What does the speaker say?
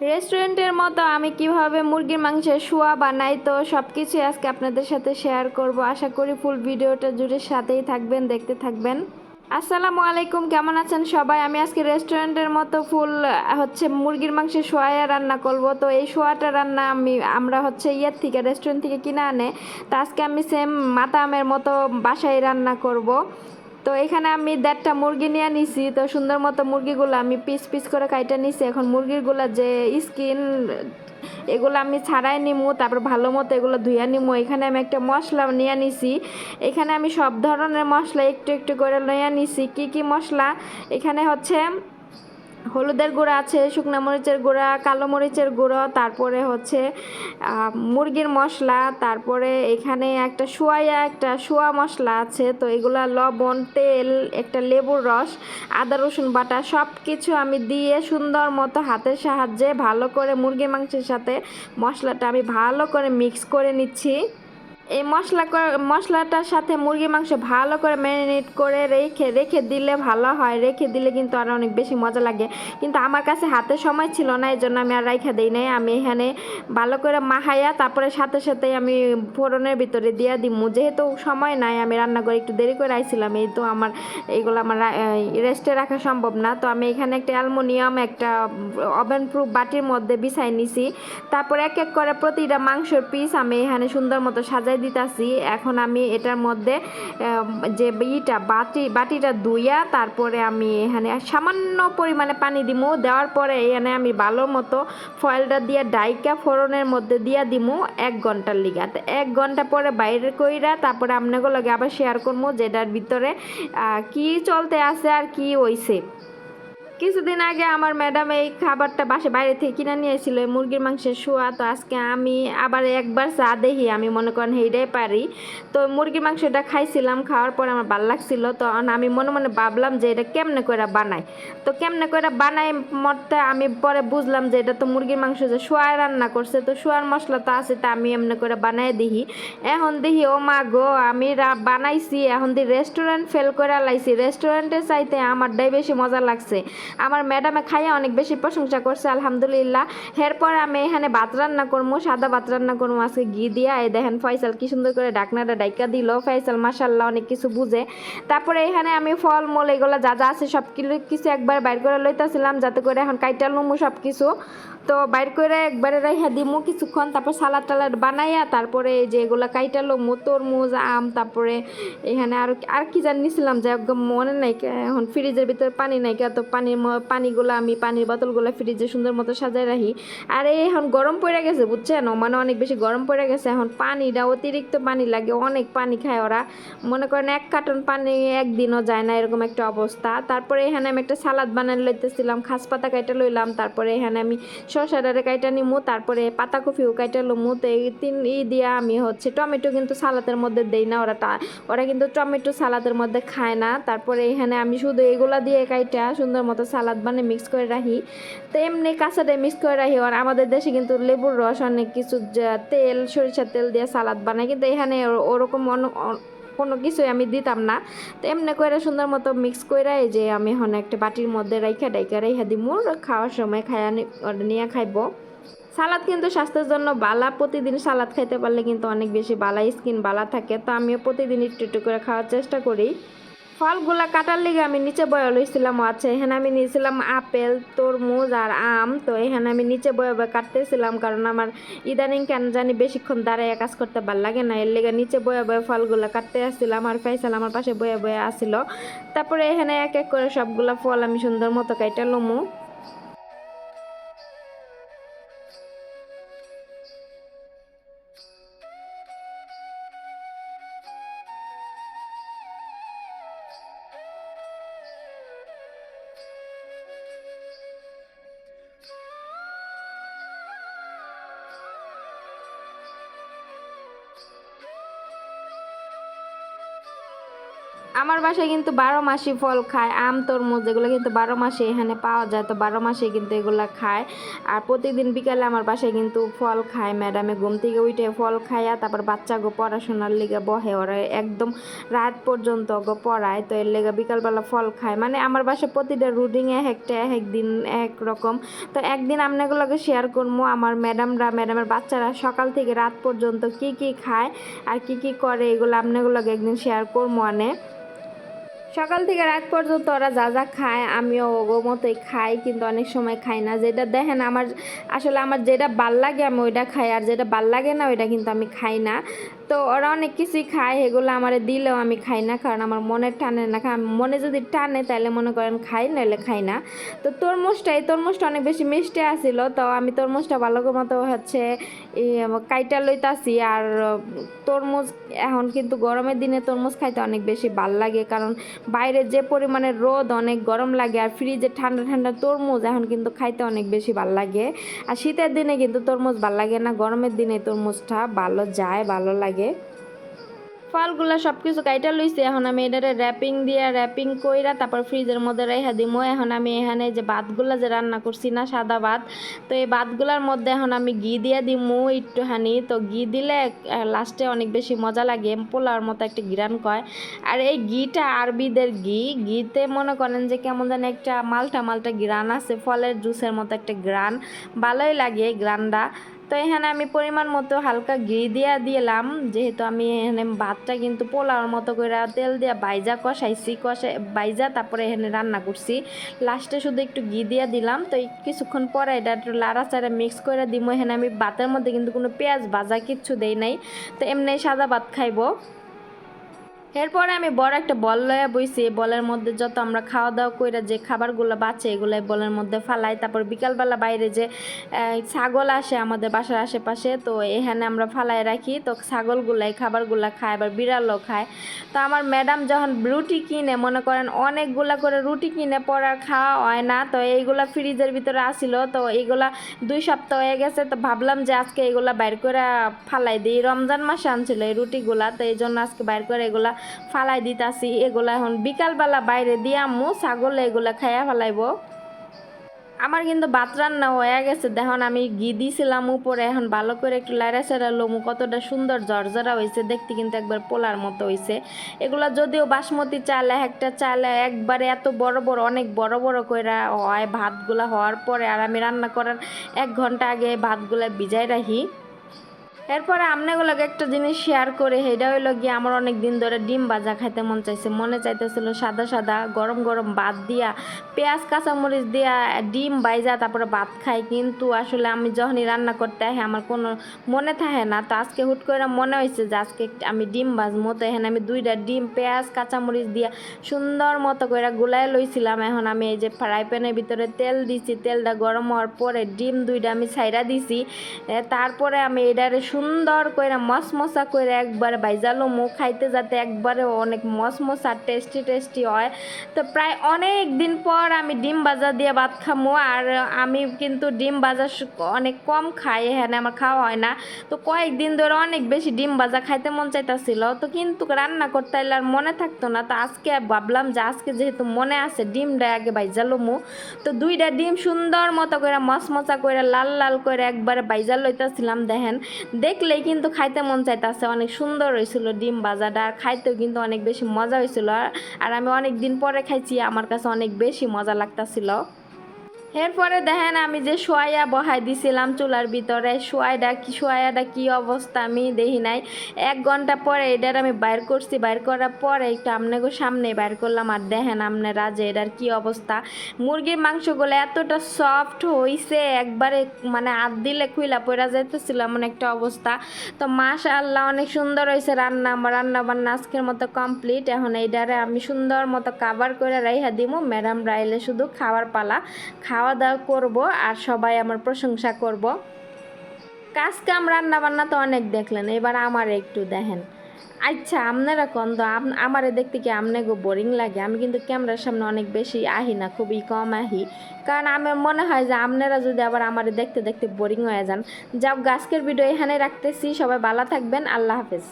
রেস্টুরেন্টের মতো আমি কীভাবে মুরগির মাংসের শোয়া বানাই, তো সব কিছুই আজকে আপনাদের সাথে শেয়ার করব। আশা করি ফুল ভিডিওটা জুড়ে সাথেই থাকবেন, দেখতে থাকবেন। আসসালামু আলাইকুম, কেমন আছেন সবাই? আমি আজকে রেস্টুরেন্টের মতো ফুল হচ্ছে মুরগির মাংসের সোয়া রান্না করব। তো এই সোয়াটা রান্না আমি, আমরা হচ্ছে ইয়ের থেকে রেস্টুরেন্ট থেকে কিনে আনে। তো আজকে আমি সেম মাতামের মতো বাসায় রান্না করব। তো এখানে আমি দেড়টা মুরগি নিয়ে নিছি, তো সুন্দর মতো মুরগিগুলো আমি পিস পিস করে কাইটা নিছি। এখন মুরগিগুলো যে স্কিন, এগুলো আমি ছাড়াই নিমু, তারপর ভালো মতো এগুলো ধুয়ে নিমু। এখানে আমি একটা মশলা নিয়ে নিছি। এখানে আমি সব ধরনের মশলা একটু একটু করে নিয়ে নিছি। কি কি মশলা? এখানে হচ্ছে হলুদের গুঁড়া আছে, শুকনো মরিচের গুঁড়া, কালো মরিচের গুঁড়ো, তারপরে হচ্ছে মুরগির মশলা, তারপরে এখানে একটা সোয়া একটা সোয়া মশলা আছে, তো এগুলা লবণ, তেল, একটা লেবুর রস, আদা, রসুন বাটা সব কিছু আমি দিয়ে সুন্দর মতো হাতের সাহায্যে ভালো করে মুরগির মাংসের সাথে মশলাটা আমি ভালো করে মিক্স করে নিচ্ছি। এই মশলা মশলাটার সাথে মুরগি মাংস ভালো করে ম্যারিনেট করে রেখে রেখে দিলে ভালো হয়। রেখে দিলে কিন্তু আর অনেক বেশি মজা লাগে। কিন্তু আমার কাছে হাতে সময় ছিল না, এই জন্য আমি আর রাইখা দিই নাই। আমি এখানে ভালো করে মাখাইয়া তারপরে সাথে সাথে আমি ফোড়নের ভিতরে দিয়া দিমু। যেহেতু সময় নাই, আমি রান্না করে একটু দেরি করে আইছিলাম। এই তো আমার, এইগুলো আমার রেস্টে রাখা সম্ভব না। তো আমি এখানে একটা অ্যালমোনিয়াম, একটা ওভেন প্রুফ বাটির মধ্যে বিছাই নিছি। তারপর এক এক করে প্রতিটা মাংসের পিস আমি এখানে সুন্দর মতো সাজাই দিতাছি। এখন আমি এটার মধ্যে যে ইটা, বাটি, বাটিটা ধুইয়া তারপরে আমি এখানে সামান্য পরিমাণে পানি দিমু। দেওয়ার পরে এখানে আমি ভালো মতো ফয়েলটা দিয়ে, ডাইকা ফোড়নের মধ্যে দিয়া দিমু এক ঘণ্টার লিগা। এক ঘণ্টা পরে বাইরে কইরা তারপরে আপনাগুলোকে আবার শেয়ার করব যেটার ভিতরে কি চলতে আছে আর কি হইছে। কিছুদিন আগে আমার ম্যাডাম এই খাবারটা বাসে বাইরে থেকে কিনে নিয়ে এসেছিল, এই মুরগির মাংসের শোয়া তো আজকে আমি আবার একবার চা দেখি আমি মনে করেন সেইটাই পারি। তো মুরগির মাংসটা খাইছিলাম, খাওয়ার পর আমার ভালো লাগছিল। তখন আমি মনে মনে ভাবলাম যে এটা কেমনে করে বানাই। তো কেমনে করে বানাই মতে আমি পরে বুঝলাম যে এটা তো মুরগির মাংস যে শোয়া রান্না করছে। তো শোয়ার মশলা তো আছে, তা আমি এমনি করে বানাই দিহি। এখন দেখি ও মা গো, আমি রা- বানাইছি, এখন দি রেস্টুরেন্ট ফেল করে লাইছি। রেস্টুরেন্টের চাইতে আমারটাই বেশি মজা লাগছে। আমার ম্যাডামে খাইয়া অনেক বেশি প্রশংসা করছে, আলহামদুলিল্লাহ। এরপর আমি এখানে ভাত রান্না করব সাদা ভাত রান্না করব আজকে ঘি দিয়া। এই দেখেন ফয়সাল কি সুন্দর করে ডাকনাটা ডাইকা দিল। ফয়সাল মাসাল্লাহ অনেক কিছু বুঝে। তারপরে এখানে আমি ফল মূল এগুলো যা যা আছে সব কিছু একবার বাইর করে লইতেছিলাম, যাতে করে এখন কাইটা লুমু সব কিছু তো বাইর করে একবারে রেখে দিমু কিছুক্ষণ, তারপর সালাদ টালাদ বানাইয়া তারপরে যে এগুলো কাইটা লমু তরমুজ, আম, তারপরে এখানে আর আর কি জানিছিলাম যে একদম মনে নাই এখন ফ্রিজের ভিতরে পানি নাই তো পানির পানিগুলো আমি পানির বোতলগুলো ফ্রিজে সুন্দর মতো সাজায় রাখি। আর এই এখন গরম পড়ে গেছে, বুঝছেন? মানে অনেক বেশি গরম পড়ে গেছে, এখন পানিটা অতিরিক্ত পানি লাগে, অনেক পানি খায় ওরা। মনে করেন এক কার্টন পানি একদিনও যায় না, এরকম একটা অবস্থা। তারপরে এখানে আমি একটা সালাদ বানাই লইতেছিলাম খাস পাতা কাইটা লইলাম, তারপরে এখানে আমি শসাটারে কাইটা নিমু, তারপরে পাতাকপিও কাইটা লমু। তো এই তিন ই দিয়া আমি হচ্ছে টমেটো কিন্তু সালাদের মধ্যে দেই না ওরা ওরা কিন্তু টমেটো সালাদের মধ্যে খায় না। তারপরে এখানে আমি শুধু এগুলা দিয়ে কাইটা সুন্দর মতো সালাদ বানিয়ে মিক্স করে রাখি। তো এমনি কাঁচাটা মিক্স করে রাখি। আর আমাদের দেশে কিন্তু লেবুর রস অনেক কিছু তেল, সরিষার তেল দিয়ে সালাদ বানায়। কিন্তু এখানে ওরকম কোনো কিছুই আমি দিতাম না। তো এমনি করে সুন্দর মতো মিক্স করে এই যে আমি এখন একটা বাটির মধ্যে রাইখা ডাইকা রাইখা দিমু, খাওয়ার সময় খায়া নিয়ে খাইবো। সালাদ কিন্তু স্বাস্থ্যের জন্য বালা, প্রতিদিন সালাদ খাইতে পারলে কিন্তু অনেক বেশি বালা স্কিন বালা থাকে। তো আমিও প্রতিদিন একটু একটু করে খাওয়ার চেষ্টা করি। ফলগুলা কাটার লিগে আমি নিচে বয়ে লইছিলাম আছে। এখানে আমি নিয়েছিলাম আপেল, তরমুজ আর আম। তো এখানে আমি নিচে বয়ে বয়ে কাটতেছিলাম কারণ আমার ইদানিং কেন জানি বেশিক্ষণ দাঁড়ায় কাজ করতে ভালো লাগে না। এর লিগে নিচে বয়ে বয়ে ফলগুলা কাটতে আসছিলাম আর ফাইসাল আমার পাশে বয়ে বয়ে আসছিল তারপরে এখানে এক এক করে সবগুলা ফল আমি সুন্দর মতো কাইটা লমু। আমার বাসায় কিন্তু বারো মাসই ফল খায়, আম, তরমুজ, এগুলো কিন্তু বারো মাসে এখানে পাওয়া যায়। তো বারো মাসে কিন্তু এগুলো খায়। আর প্রতিদিন বিকালে আমার বাসায় কিন্তু ফল খায় ম্যাডামে। ঘুম থেকে উঠে ফল খায়া তারপর বাচ্চা গো পড়াশোনার লিগে বহে। ওরা একদম রাত পর্যন্ত গো পড়ায়, তো এর লেগে বিকালবেলা ফল খায়। মানে আমার বাসায় প্রতিটা রুটিনে একটা, এক দিন এক রকম। তো একদিন আপনাগুলোকে শেয়ার করব আমার ম্যাডামরা, ম্যাডামের বাচ্চারা সকাল থেকে রাত পর্যন্ত কি কি খায় আর কি কি করে, এগুলো আপনাগুলোকে একদিন শেয়ার করব আনে। সকাল থেকে রাত পর্যন্ত ওরা যা যা খায়, আমিও ওগো মতোই খাই, কিন্তু অনেক সময় খাই না। যেটা দেখেন আমার, আসলে আমার যেটা ভালো লাগে আমি ওইটা খাই, আর যেটা ভালো লাগে না ওইটা কিন্তু আমি খাই না। তো ওরা অনেক কিছুই খায়, এগুলো আমার দিলেও আমি খাই না, কারণ আমার মনের টানে না। মনে যদি টানে তাহলে মনে করেন খাই নাহলে খাই না। তো তরমুজটা এই তরমুজটা অনেক বেশি মিষ্টি আসছিল তো আমি তরমুজটা ভালো মতো হচ্ছে কাইটা লইতাছি। আর তরমুজ এখন কিন্তু গরমের দিনে তরমুজ খাইতে অনেক বেশি ভালো লাগে, কারণ বাইরে যে পরিমাণে রোদ অনেক গরম লাগে, আর ফ্রিজে ঠান্ডা ঠান্ডা তরমুজ এখন কিন্তু খাইতে অনেক বেশি ভালো লাগে। আর শীতের দিনে কিন্তু তরমুজ ভালো লাগে না, গরমের দিনে তরমুজটা ভালো যায়, ভালো লাগে। ফলগুলো সব কিছু কাইটা লইছি, এখন আমি এটারে র্যাপিং দিয়ে র্যাপিং কইরা তারপর ফ্রিজের মধ্যে রেখা দিমো। এখন আমি এখানে যে ভাতগুলো যে রান্না করছি না, সাদা ভাত, তো এই ভাতগুলোর মধ্যে এখন আমি ঘি দিয়ে দিমু একটুখানি। তো ঘি দিলে লাস্টে অনেক বেশি মজা লাগে। পোলাওর মতো একটা ঘিরান কয়। আর এই ঘিটা আরবিদের ঘি। ঘিতে মনে করেন যে কেমন যেন একটা মালটা মালটা গ্রান আছে, ফলের জুসের মতো একটা গ্রান ভালোই লাগে গ্রানটা তো এখানে আমি পরিমাণ মতো হালকা ঘি দিয়া দিলাম। যেহেতু আমি এখানে ভাতটা কিন্তু পোলাওর মতো করে তেল দিয়া বাইজা কষাইছি, কষাই বাইজা তারপরে এখানে রান্না করছি। লাস্টে শুধু একটু ঘি দিয়া দিলাম। তো কিছুক্ষণ পরে এটা একটু লাড়াচাড়া মিক্স করে দিব এখানে আমি ভাতের মধ্যে কিন্তু কোনো পেঁয়াজ ভাজা কিচ্ছু দেই নাই। তো এমনি সাদা ভাত খাইবো। এরপরে আমি বড় একটা বল লয়া বইছি। বলের মধ্যে যত আমরা খাওয়া দাওয়া করে যে খাবারগুলো বাঁচে এগুলো বলের মধ্যে ফালাই। তারপর বিকালবেলা বাইরে যে ছাগল আসে আমাদের বাসার আশেপাশে, তো এখানে আমরা ফালাই রাখি। তো ছাগলগুলো, এই খাবারগুলো খায়, আবার বিড়ালও খায়। তো আমার ম্যাডাম যখন রুটি কিনে, মনে করেন অনেকগুলা করে রুটি কিনে পড়ার খাওয়া হয় না। তো এইগুলা ফ্রিজের ভিতরে আসিল তো এইগুলা দুই সপ্তাহ হয়ে গেছে। তো ভাবলাম যে আজকে এগুলা বাইর করে ফালাই দিই। রমজান মাসে আনছিল এই রুটিগুলা। তো এই জন্য আজকে বাইর করে এগুলা ফালাই দিতাছি, এগুলা এখন বিকালবেলা বাইরে দিয়ে আম্মু ছাগল এগুলা খাইয়া ফেলাইবো। আমার কিন্তু ভাত রান্না হয়ে গেছে, দেখুন আমি ঘি দিয়েছিলাম উপরে, এখন ভালো করে একটু লাইরা সেরা লোমু, কতটা সুন্দর জর্জরা হয়েছে দেখতে কিন্তু একবার পোলার মতো হয়েছে এগুলা যদিও বাসমতি চাল, একটা চাল একবারে এত বড় বড়, অনেক বড় বড় করে হয়, ভাতগুলা হওয়ার পরে আর আমি রান্না করার এক ঘণ্টা আগে ভাতগুলা ভিজাই রাখি। এরপরে আমনেগুলোকে একটা জিনিস শেয়ার করে, সেটা হইল গিয়ে আমার অনেক দিন ধরে ডিম ভাজা খাইতে মন চাইছে। মনে চাইতেছিল সাদা সাদা, গরম গরম ভাত দিয়া, পেঁয়াজ, কাঁচামরিচ দিয়া ডিম বাইজা তারপরে ভাত খাই। কিন্তু আসলে আমি যখনই রান্না করতে আহি আমার কোনো মনে থাকে না। তো আজকে হুট করে মনে হয়েছে যে আজকে আমি ডিম ভাজবো। তো এখানে আমি দুইটা ডিম, পেঁয়াজ, কাঁচামরিচ দিয়া সুন্দর মতো করে গুলাই লইছিলাম। এখন আমি এই যে ফ্রাই প্যানের ভিতরে তেল দিছি, তেলটা গরম হওয়ার পরে ডিম দুইটা আমি ছাইরা দিছি। তারপরে আমি এটারে সুন্দর করে মশমশা করে একবারে বাইজালো মুখ খাইতে যাতে একবারে অনেক মশমশা টেস্টি টেস্টি হয়। তো প্রায় অনেক দিন পর আমি ডিম ভাজা দিয়ে ভাত খামো আর আমি কিন্তু ডিম ভাজা অনেক কম খাই, এখানে আমার খাওয়া হয় না। তো কয়েকদিন ধরে অনেক বেশি ডিম ভাজা খাইতে মন চাইতেছিল। তো কিন্তু রান্না করতে আর মনে থাকতো না। তো আজকে ভাবলাম যে আজকে যেহেতু মনে আছে ডিমটা আগে বাইজালো মু। তো দুইটা ডিম সুন্দর মতো করে মশমশা করে লাল লাল করে একবারে বাইজা লইতেছিলাম, দেখেন। দেখলেই কিন্তু খাইতে মন চাইতেছে। অনেক সুন্দর হয়েছিল ডিম ভাজাটা আর খাইতেও কিন্তু অনেক বেশি মজা হয়েছিল আর আমি অনেক দিন পরে খাইছি, আমার কাছে অনেক বেশি মজা লাগতাছিল। এরপরে দেখেন আমি যে সোয়াইয়া বহাই দিছিলাম চুলার ভিতরে সোয়াইটা কি সোয়াইয়াটা কি অবস্থা আমি দেখি নাই। এক ঘণ্টা পরে এটার আমি বাইর করছি, বাইর করার পরে একটু আপনাকে সামনে বাইর করলাম আর দেখেন আপনারা যে এটার কি অবস্থা। মুরগির মাংসগুলো এতটা সফট হইছে, একবারে মানে হাত দিলে খুইলা পড়া যাইতেছিল এমন একটা অবস্থা। তো মাশা আল্লাহ অনেক সুন্দর হয়েছে রান্না, আমার রান্না বান্না আজকের মতো কমপ্লিট। এখন এইটারে আমি সুন্দর মতো কাভার করে রাইহা দিমু। ম্যাডাম রাইলে শুধু খাওয়ার পালা। খাওয়া দাওয়া করব আর সবাই আমার প্রশংসা করব। কাজ কাম রান্না বান্না তো অনেক দেখলেন, এবার আমার একটু দেখেন। আচ্ছা আপনারা কোন তো আমারে দেখতে কি আপনাকে বোরিং লাগে? আমি কিন্তু ক্যামেরার সামনে অনেক বেশি আহি না, খুবই কম আহি। কারণ আমার মনে হয় যে আপনারা যদি আবার আমারে দেখতে দেখতে বোরিং হয়ে যান যাও গাছকের ভিডিও এখানে রাখতেছি। সবাই ভালো থাকবেন, আল্লাহ হাফেজ।